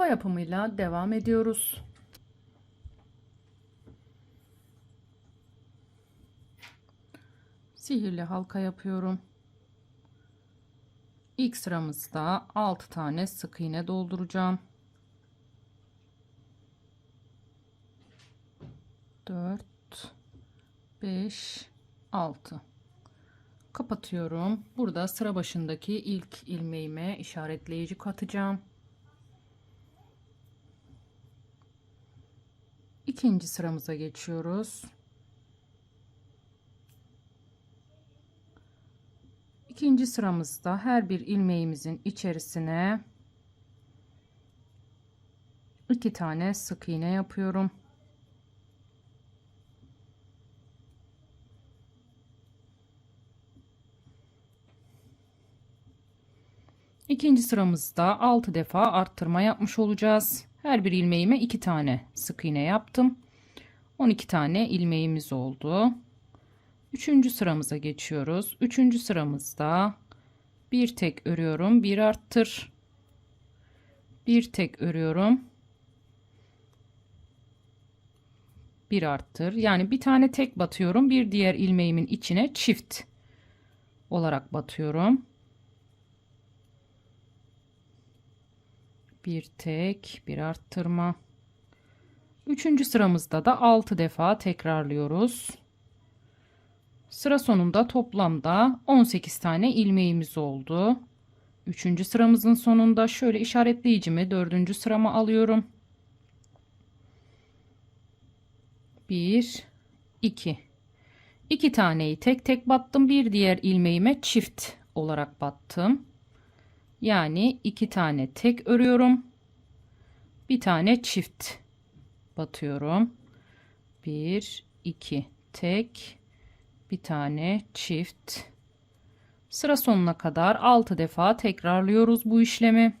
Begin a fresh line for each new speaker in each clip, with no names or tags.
Kafa yapımıyla devam ediyoruz. Sihirli halka yapıyorum. İlk sıramızda 6 tane sık iğne dolduracağım. 4 5 6 kapatıyorum. Burada sıra başındaki ilk ilmeğime işaretleyici katacağım. İkinci sıramıza geçiyoruz. İkinci sıramızda her bir ilmeğimizin içerisine iki tane sık iğne yapıyorum. İkinci sıramızda 6 defa arttırma yapmış olacağız. Her bir ilmeğime 2 tane sık iğne yaptım. 12 tane ilmeğimiz oldu. Üçüncü sıramıza geçiyoruz. Üçüncü sıramızda bir tek örüyorum, bir arttır. Bir tek örüyorum. Bir arttır. Yani bir tane tek batıyorum. Bir diğer ilmeğimin içine çift olarak batıyorum. Bir tek bir arttırma. Üçüncü sıramızda da 6 defa tekrarlıyoruz. Sıra sonunda toplamda 18 tane ilmeğimiz oldu. Üçüncü sıramızın sonunda şöyle işaretleyicimi dördüncü sırama alıyorum. 1 2 2 taneyi tek tek battım. Bir diğer ilmeğime çift olarak battım yani iki tane tek örüyorum. Bir tane çift batıyorum. Bir, iki tek, bir tane çift. Sıra sonuna kadar 6 defa tekrarlıyoruz bu işlemi.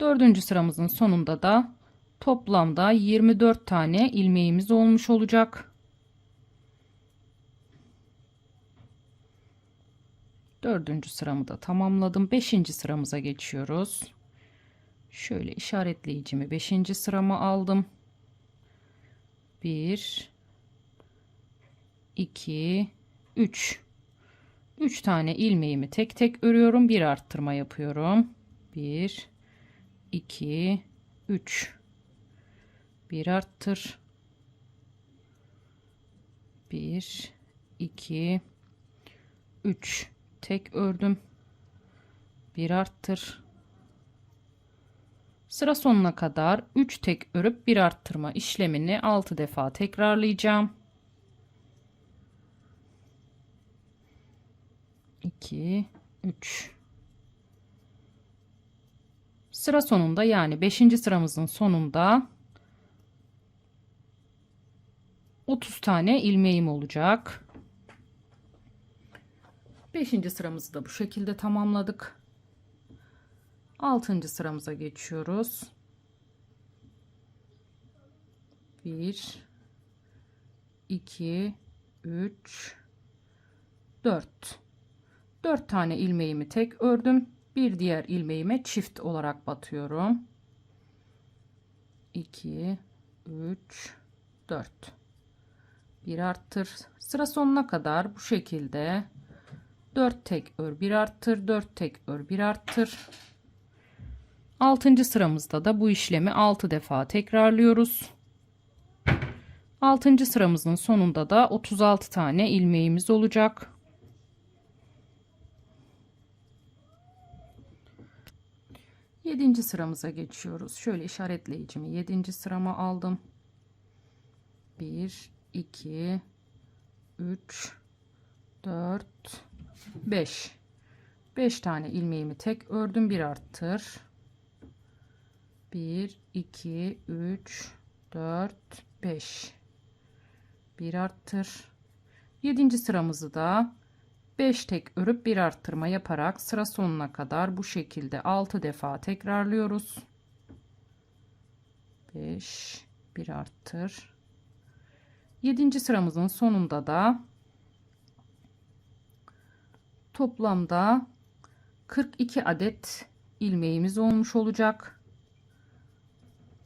Dördüncü sıramızın sonunda da toplamda 24 tane ilmeğimiz olmuş olacak. Dördüncü sıramı da tamamladım. Beşinci sıramıza geçiyoruz. Şöyle işaretleyicimi beşinci sırama aldım. Bir, iki, üç. Üç tane ilmeğimi tek tek örüyorum. Bir arttırma yapıyorum. Bir, iki, üç. Bir arttır. Bir, iki, üç tek ördüm bir arttır sıra sonuna kadar 3 tek örüp bir arttırma işlemini 6 defa tekrarlayacağım 2 3 sıra sonunda yani 5. sıramızın sonunda 30 tane ilmeğim olacak. Beşinci sıramızı da bu şekilde tamamladık. Altıncı sıramıza geçiyoruz. Bir, iki, üç, dört. Dört tane ilmeğimi tek ördüm. Bir diğer ilmeğime çift olarak batıyorum. 2 3 4 bir arttır sıra sonuna kadar bu şekilde 4 tek ör 1 arttır 4 tek ör 1 arttır 6. sıramızda da bu işlemi 6 defa tekrarlıyoruz 6. sıramızın sonunda da 36 tane ilmeğimiz olacak Yedinci sıramıza geçiyoruz. Şöyle işaretleyicimi yedinci sırama aldım. 1, 2, 3, 4, 5 5 tane ilmeğimi tek ördüm. Bir arttır. 1 2 3 4 5 bir arttır. 7. sıramızı da 5 tek örüp bir arttırma yaparak sıra sonuna kadar bu şekilde 6 defa tekrarlıyoruz. 5 bir arttır. 7. sıramızın sonunda da Toplamda 42 adet ilmeğimiz olmuş olacak.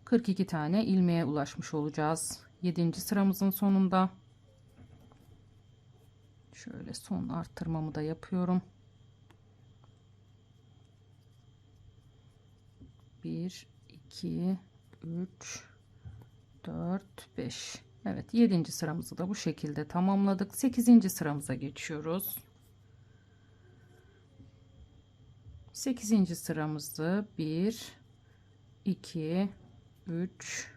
42 tane ilmeğe ulaşmış olacağız. 7. sıramızın sonunda. Şöyle son arttırmamı da yapıyorum. 1 2 3 4 5 Evet 7. sıramızı da bu şekilde tamamladık. 8. sıramıza geçiyoruz. 8. sıramızı 1 2 3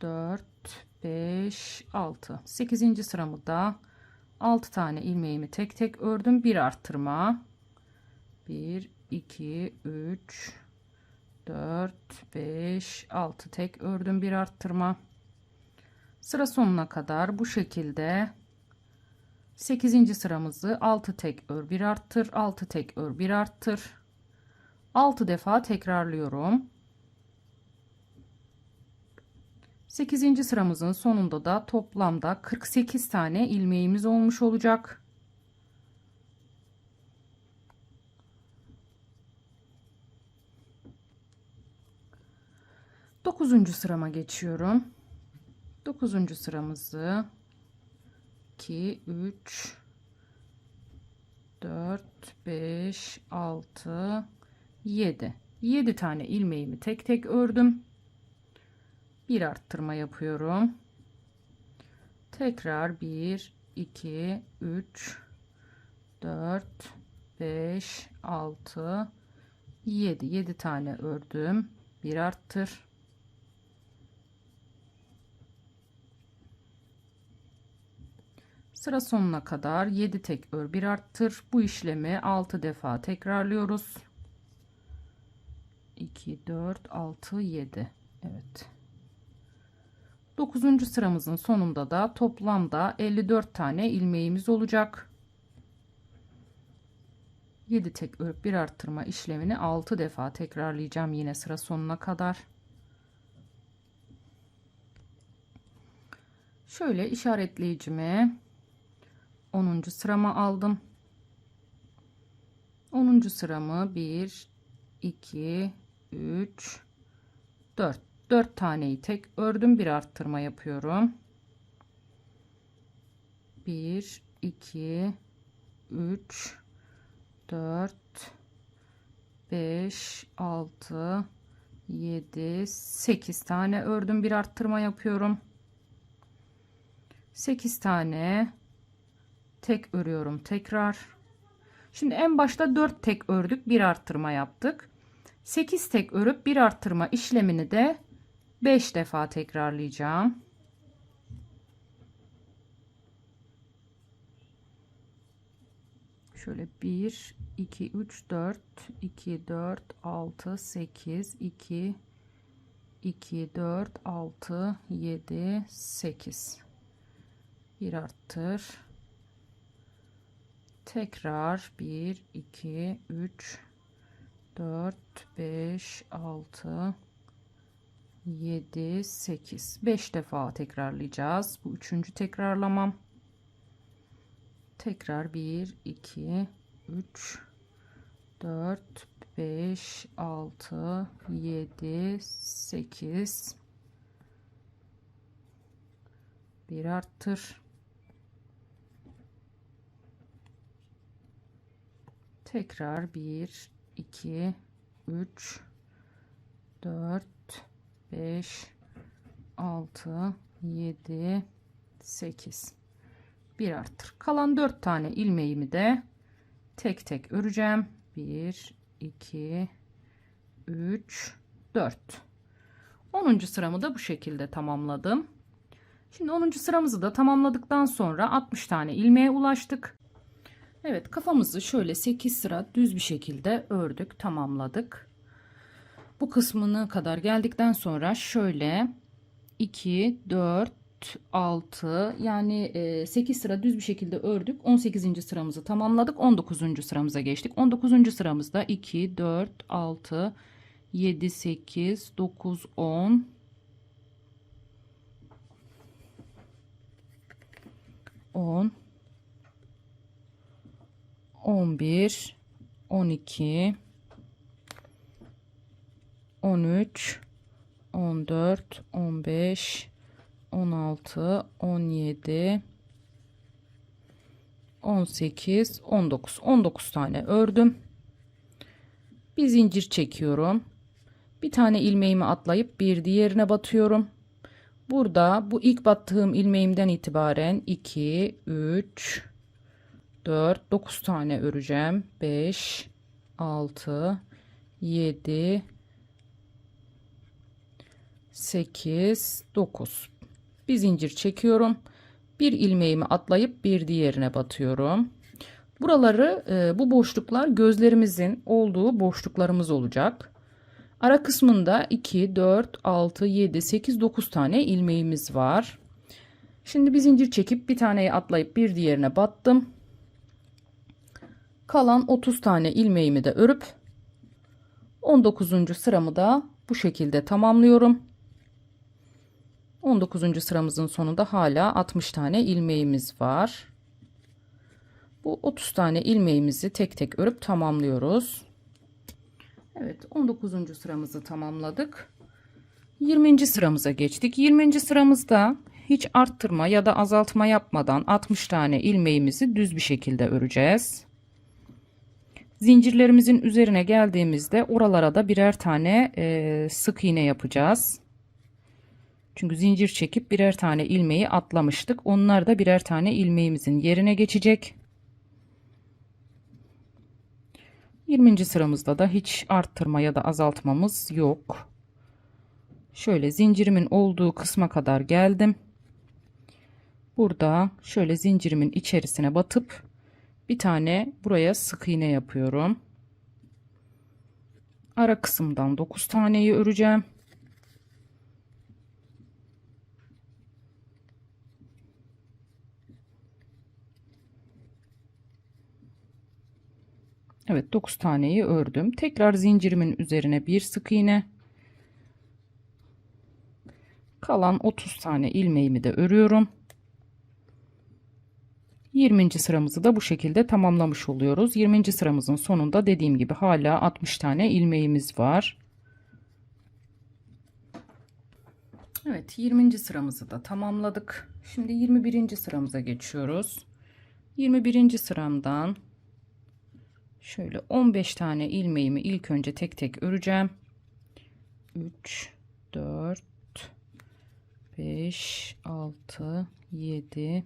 4 5 6 8. sıramı da 6 tane ilmeğimi tek tek ördüm bir arttırma 1 2 3 4 5 6 tek ördüm bir arttırma sıra sonuna kadar bu şekilde 8. sıramızı 6 tek ör bir arttır 6 tek ör bir arttır 6 defa tekrarlıyorum 8. sıramızın sonunda da toplamda 48 tane ilmeğimiz olmuş olacak. Dokuzuncu sırama geçiyorum. Dokuzuncu sıramızı 2, 3, 4, 5, 6, 7. 7 tane ilmeğimi tek tek ördüm bir arttırma yapıyorum. Tekrar 1 2 3 4 5 6 7 7 tane ördüm. Bir arttır. Sıra sonuna kadar 7 tek ör bir arttır. Bu işlemi 6 defa tekrarlıyoruz. 2 4 6 7 Evet. 9. sıramızın sonunda da toplamda 54 tane ilmeğimiz olacak. 7 tek örüp bir arttırma işlemini 6 defa tekrarlayacağım yine sıra sonuna kadar. Şöyle işaretleyicimi 10. sırama aldım. 10. sıramı 1 2 3 4 4 taneyi tek ördüm bir arttırma yapıyorum 1 2 3 4 5 6 7 8 tane ördüm bir arttırma yapıyorum 8 tane tek örüyorum tekrar şimdi en başta 4 tek ördük bir arttırma yaptık 8 tek örüp bir arttırma işlemini de 5 defa tekrarlayacağım. Şöyle 1 2 3 4 2 4 6 8 2 2 4 6 7 8 bir arttır. Tekrar 1 2 3 4 5 6 7 8 5 defa tekrarlayacağız. Bu üçüncü tekrarlamam. Tekrar 1 2 3 4 5 6 7 8 bir arttır tekrar 1 2 3 4 5 6 7 8 bir arttır kalan 4 tane ilmeğimi de tek tek öreceğim 1 2 3 4 10. sıramı da bu şekilde tamamladım şimdi 10. sıramızı da tamamladıktan sonra 60 tane ilmeğe ulaştık Evet kafamızı şöyle 8 sıra düz bir şekilde ördük tamamladık bu kısmına kadar geldikten sonra şöyle 2 4 6 yani 8 sıra düz bir şekilde ördük 18. sıramızı tamamladık 19. sıramıza geçtik 19. sıramızda 2 4 6 7 8 9 10 10 11 12 13 14 15 16 17 18 19 19 tane ördüm. Bir zincir çekiyorum. Bir tane ilmeğimi atlayıp bir diğerine batıyorum. Burada bu ilk battığım ilmeğimden itibaren 2 3 4 9 tane öreceğim. 5 6 7 8 9 bir zincir çekiyorum. Bir ilmeğimi atlayıp bir diğerine batıyorum. Buraları e, bu boşluklar gözlerimizin olduğu boşluklarımız olacak. Ara kısmında 2 4 6 7 8 9 tane ilmeğimiz var. Şimdi bir zincir çekip bir taneyi atlayıp bir diğerine battım kalan 30 tane ilmeğimi de örüp 19. sıramı da bu şekilde tamamlıyorum 19. sıramızın sonunda hala 60 tane ilmeğimiz var. Bu 30 tane ilmeğimizi tek tek örüp tamamlıyoruz. Evet 19. sıramızı tamamladık. 20. sıramıza geçtik. 20. sıramızda hiç arttırma ya da azaltma yapmadan 60 tane ilmeğimizi düz bir şekilde öreceğiz. Zincirlerimizin üzerine geldiğimizde oralara da birer tane e, sık iğne yapacağız. Çünkü zincir çekip birer tane ilmeği atlamıştık. Onlar da birer tane ilmeğimizin yerine geçecek. 20. sıramızda da hiç arttırma ya da azaltmamız yok. Şöyle zincirimin olduğu kısma kadar geldim. Burada şöyle zincirimin içerisine batıp bir tane buraya sık iğne yapıyorum. Ara kısımdan 9 taneyi öreceğim. Evet 9 taneyi ördüm. Tekrar zincirimin üzerine bir sık iğne. Kalan 30 tane ilmeğimi de örüyorum. 20. sıramızı da bu şekilde tamamlamış oluyoruz. 20. sıramızın sonunda dediğim gibi hala 60 tane ilmeğimiz var. Evet 20. sıramızı da tamamladık. Şimdi 21. sıramıza geçiyoruz. 21. sıramdan Şöyle 15 tane ilmeğimi ilk önce tek tek öreceğim. 3 4 5 6 7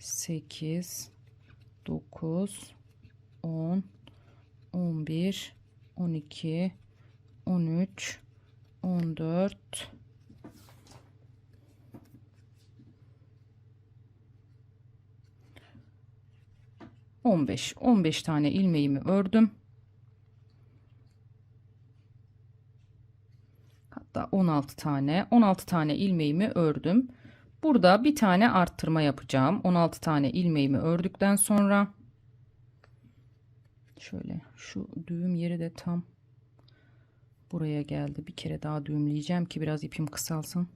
8 9 10 11 12 13 14 15 15 tane ilmeğimi ördüm. Hatta 16 tane 16 tane ilmeğimi ördüm. Burada bir tane arttırma yapacağım. 16 tane ilmeğimi ördükten sonra şöyle şu düğüm yeri de tam buraya geldi. Bir kere daha düğümleyeceğim ki biraz ipim kısalsın.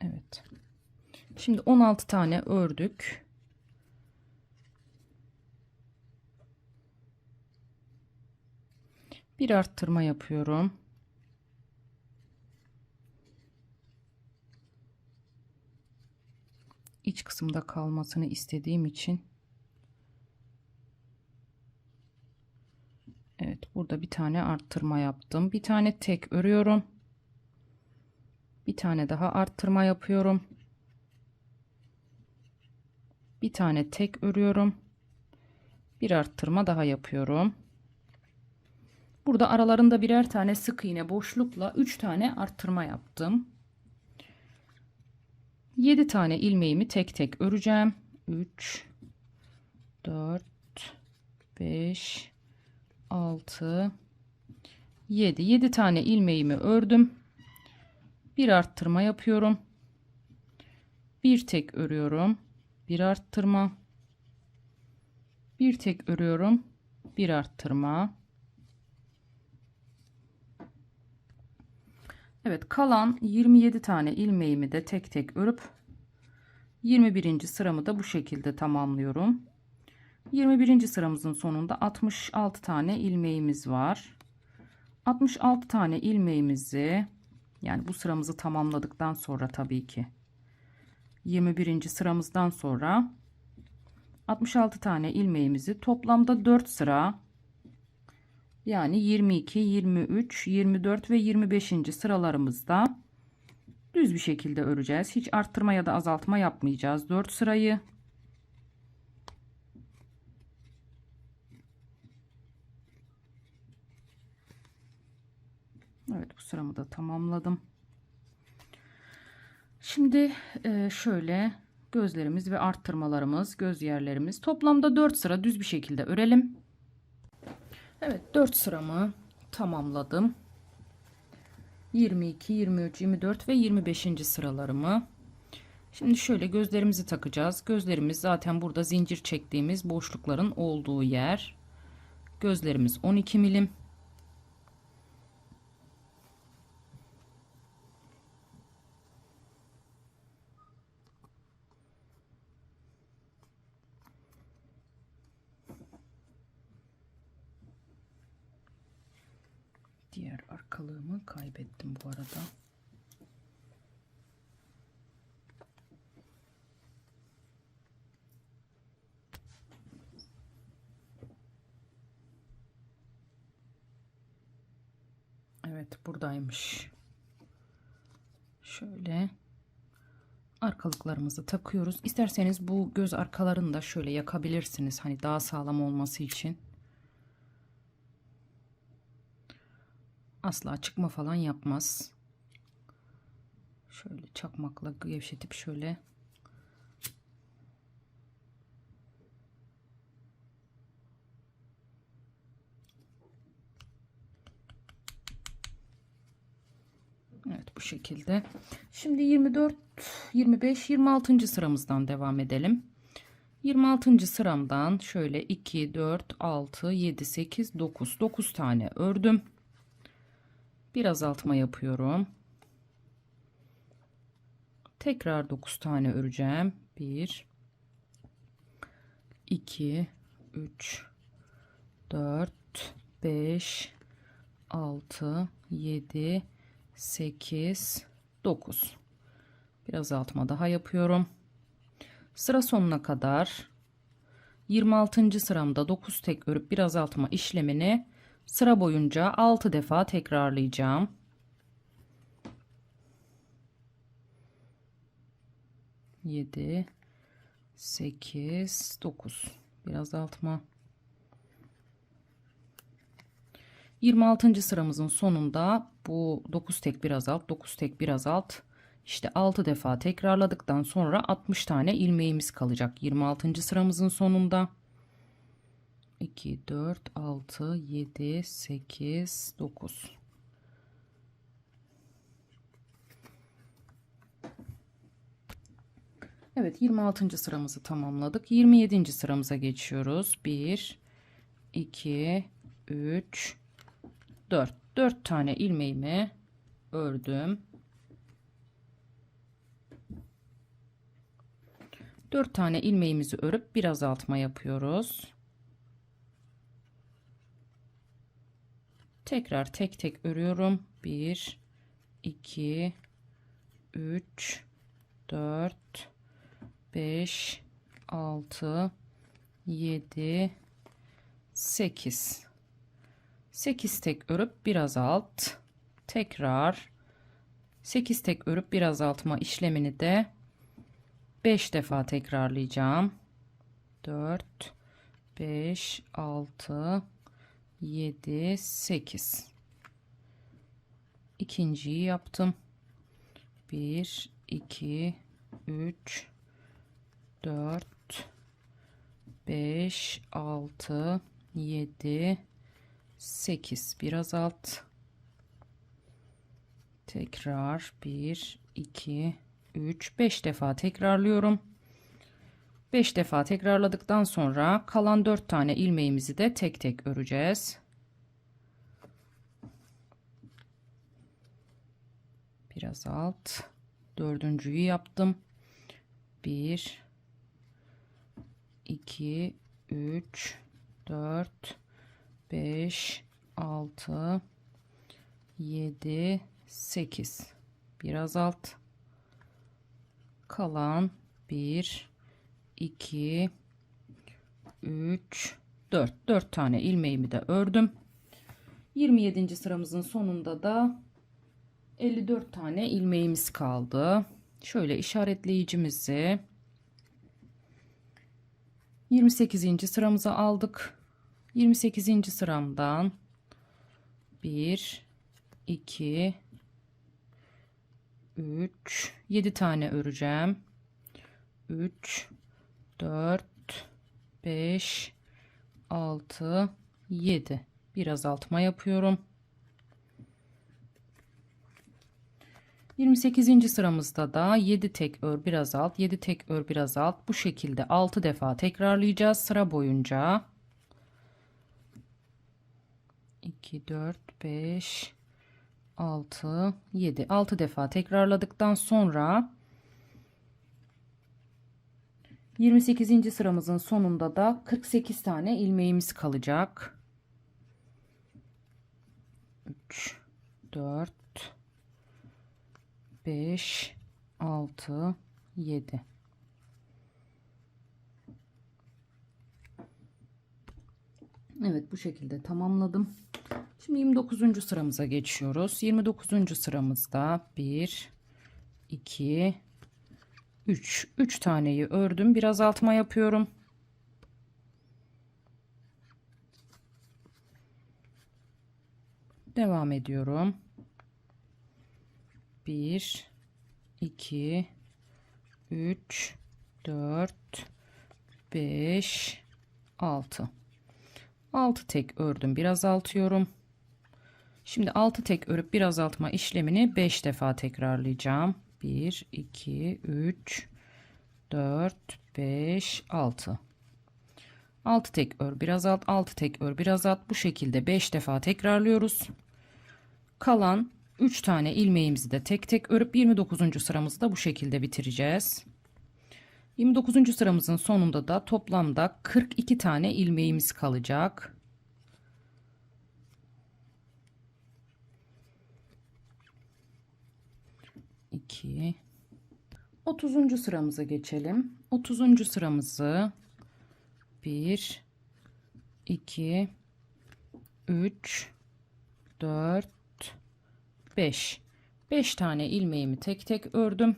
Evet. Şimdi 16 tane ördük. Bir arttırma yapıyorum. İç kısımda kalmasını istediğim için. Evet burada bir tane arttırma yaptım. Bir tane tek örüyorum. Bir tane daha arttırma yapıyorum. Bir tane tek örüyorum. Bir arttırma daha yapıyorum burada aralarında birer tane sık iğne boşlukla 3 tane arttırma yaptım. 7 tane ilmeğimi tek tek öreceğim. 3 4 5 6 7 7 tane ilmeğimi ördüm. Bir arttırma yapıyorum. Bir tek örüyorum. Bir arttırma. Bir tek örüyorum. Bir arttırma Evet kalan 27 tane ilmeğimi de tek tek örüp 21. sıramı da bu şekilde tamamlıyorum. 21. sıramızın sonunda 66 tane ilmeğimiz var. 66 tane ilmeğimizi yani bu sıramızı tamamladıktan sonra tabii ki 21. sıramızdan sonra 66 tane ilmeğimizi toplamda 4 sıra yani 22, 23, 24 ve 25. sıralarımızda düz bir şekilde öreceğiz. Hiç arttırma ya da azaltma yapmayacağız. 4 sırayı Evet bu sıramı da tamamladım. Şimdi e, şöyle gözlerimiz ve arttırmalarımız, göz yerlerimiz toplamda 4 sıra düz bir şekilde örelim. Evet 4 sıramı tamamladım. 22, 23, 24 ve 25. sıralarımı. Şimdi şöyle gözlerimizi takacağız. Gözlerimiz zaten burada zincir çektiğimiz boşlukların olduğu yer. Gözlerimiz 12 milim. Diğer arkalığımı kaybettim bu arada. Evet buradaymış. Şöyle arkalıklarımızı takıyoruz. İsterseniz bu göz arkalarını da şöyle yakabilirsiniz. Hani daha sağlam olması için. Asla çıkma falan yapmaz. Şöyle çakmakla gevşetip şöyle Evet bu şekilde. Şimdi 24, 25, 26. sıramızdan devam edelim. 26. sıramdan şöyle 2, 4, 6, 7, 8, 9. 9 tane ördüm bir azaltma yapıyorum. Tekrar 9 tane öreceğim. 1 2 3 4 5 6 7 8 9 bir azaltma daha yapıyorum. Sıra sonuna kadar 26. sıramda 9 tek örüp bir azaltma işlemini Sıra boyunca 6 defa tekrarlayacağım. Yedi, sekiz, dokuz. Biraz altma. 26. sıramızın sonunda bu 9 tek biraz alt, 9 tek biraz alt. İşte 6 defa tekrarladıktan sonra 60 tane ilmeğimiz kalacak 26. sıramızın sonunda. 2, 4, 6, 7, 8, 9. Evet 26. sıramızı tamamladık. 27. sıramıza geçiyoruz. 1, 2, 3, 4. 4 tane ilmeğimi ördüm. 4 tane ilmeğimizi örüp bir azaltma yapıyoruz. Tekrar tek tek örüyorum. 1 2 3 4 5 6 7 8 8 tek örüp biraz alt. Tekrar 8 tek örüp bir azaltma işlemini de 5 defa tekrarlayacağım. 4 5 6 7 8 ikinciyi yaptım. 1 2 3 4 5 6 7 8 biraz alt tekrar 1 2 3 5 defa tekrarlıyorum 5 defa tekrarladıktan sonra kalan 4 tane ilmeğimizi de tek tek öreceğiz. Biraz alt. Dördüncüyü yaptım. 1 2 3 4 5 6 7 8 biraz alt kalan 1 2 3 4 4 tane ilmeğimi de ördüm 27. sıramızın sonunda da 54 tane ilmeğimiz kaldı şöyle işaretleyicimizi 28. sıramıza aldık 28. sıramdan 1 2 3 7 tane öreceğim 3 4 5 6 7 bir azaltma yapıyorum. 28. sıramızda da 7 tek ör bir azalt 7 tek ör bir azalt. Bu şekilde 6 defa tekrarlayacağız sıra boyunca. 2 4 5 6 7 6 defa tekrarladıktan sonra 28. sıramızın sonunda da 48 tane ilmeğimiz kalacak. 3 4 5 6 7 Evet bu şekilde tamamladım. Şimdi 29. sıramıza geçiyoruz. 29. sıramızda 1 2 3 3 taneyi ördüm. Bir azaltma yapıyorum. Devam ediyorum. 1 2 3 4 5 6 6 tek ördüm. Bir azaltıyorum. Şimdi 6 tek örüp bir azaltma işlemini 5 defa tekrarlayacağım. 1 2 3 4 5 6 6 tek ör bir azalt 6 tek ör bir azalt bu şekilde 5 defa tekrarlıyoruz. Kalan 3 tane ilmeğimizi de tek tek örüp 29. sıramızı da bu şekilde bitireceğiz. 29. sıramızın sonunda da toplamda 42 tane ilmeğimiz kalacak. İki. 30. sıramıza geçelim. 30. sıramızı 1 2 3 4 5 5 tane ilmeğimi tek tek ördüm.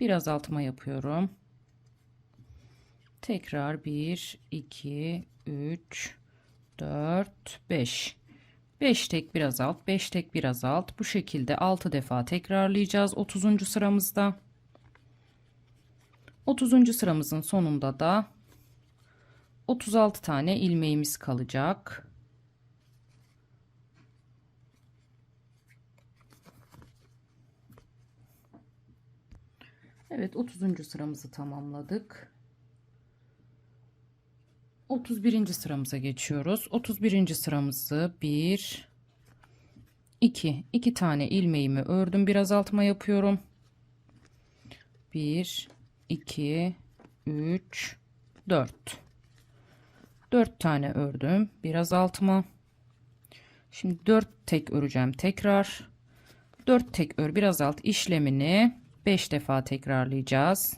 Bir azaltma yapıyorum. Tekrar 1 2 3 4 5 5 tek bir azalt 5 tek bir azalt bu şekilde 6 defa tekrarlayacağız 30. sıramızda 30. sıramızın sonunda da 36 tane ilmeğimiz kalacak. Evet 30. sıramızı tamamladık. 31. sıramıza geçiyoruz. 31. sıramızı 1 2 2 tane ilmeğimi ördüm. Bir azaltma yapıyorum. 1 2 3 4 4 tane ördüm. Bir azaltma. Şimdi 4 tek öreceğim tekrar. 4 tek ör bir azalt işlemini 5 defa tekrarlayacağız.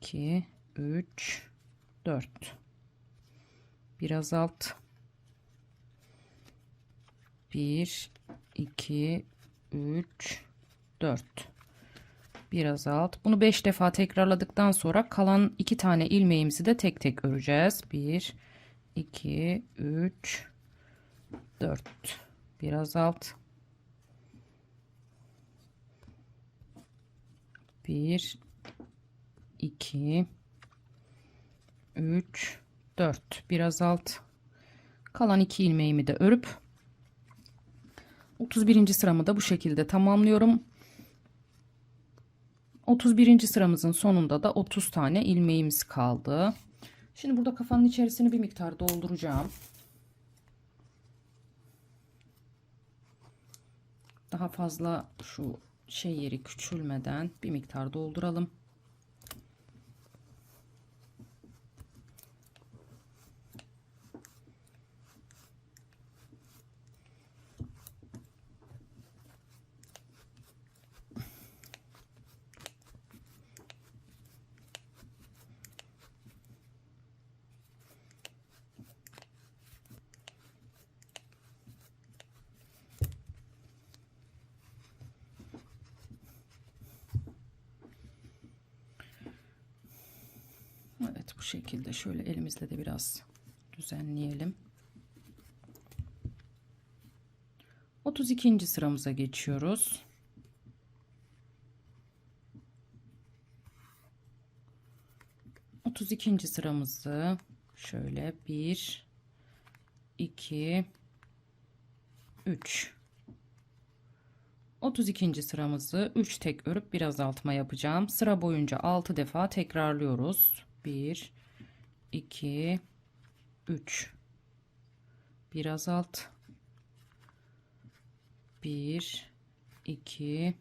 2 3 4 bir azalt. 1 2 3 4 bir azalt. Bunu 5 defa tekrarladıktan sonra kalan 2 tane ilmeğimizi de tek tek öreceğiz. 1 2 3 4 bir azalt. 1 2 3 4 bir azalt kalan 2 ilmeğimi de örüp 31. sıramı da bu şekilde tamamlıyorum 31. sıramızın sonunda da 30 tane ilmeğimiz kaldı şimdi burada kafanın içerisini bir miktar dolduracağım daha fazla şu şey yeri küçülmeden bir miktar dolduralım. Evet bu şekilde şöyle elimizle de biraz düzenleyelim. 32. sıramıza geçiyoruz. Otuz ikinci sıramızı şöyle bir, iki, üç. 32. sıramızı 3 tek örüp bir azaltma yapacağım. Sıra boyunca 6 defa tekrarlıyoruz. 1 2 3 bir azalt 1 2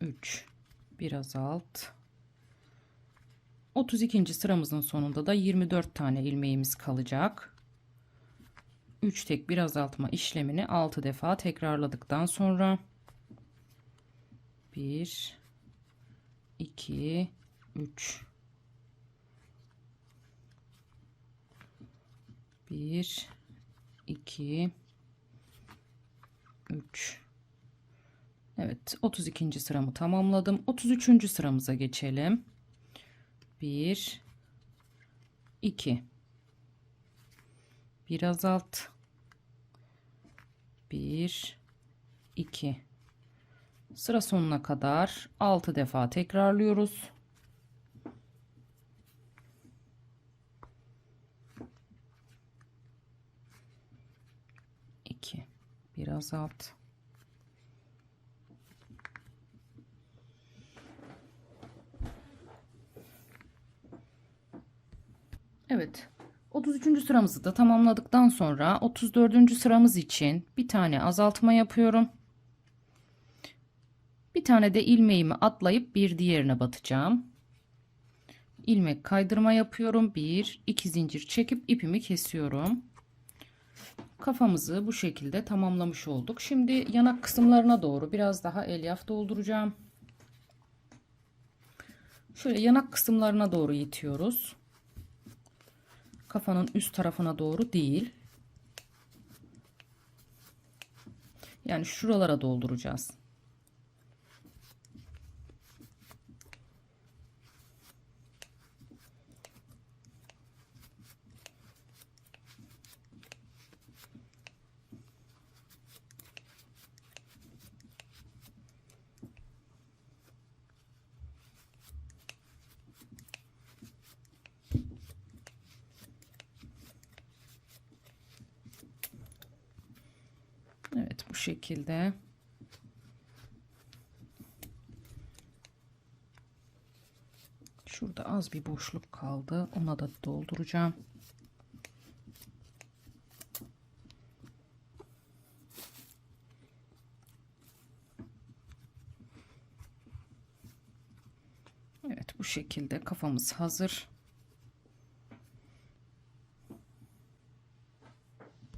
3 bir azalt 32. sıramızın sonunda da 24 tane ilmeğimiz kalacak. 3 tek bir azaltma işlemini 6 defa tekrarladıktan sonra 1 2 3 1 2 3 Evet 32. sıramı tamamladım. 33. sıramıza geçelim. 1 2 bir azalt. 1 2 sıra sonuna kadar 6 defa tekrarlıyoruz 2 bir azalt Evet 33. sıramızı da tamamladıktan sonra 34. sıramız için bir tane azaltma yapıyorum. Bir tane de ilmeğimi atlayıp bir diğerine batacağım. İlmek kaydırma yapıyorum. 1 2 zincir çekip ipimi kesiyorum. Kafamızı bu şekilde tamamlamış olduk. Şimdi yanak kısımlarına doğru biraz daha elyaf dolduracağım. Şöyle yanak kısımlarına doğru itiyoruz. Kafanın üst tarafına doğru değil. Yani şuralara dolduracağız. Evet bu şekilde. Şurada az bir boşluk kaldı. Ona da dolduracağım. Evet bu şekilde kafamız hazır.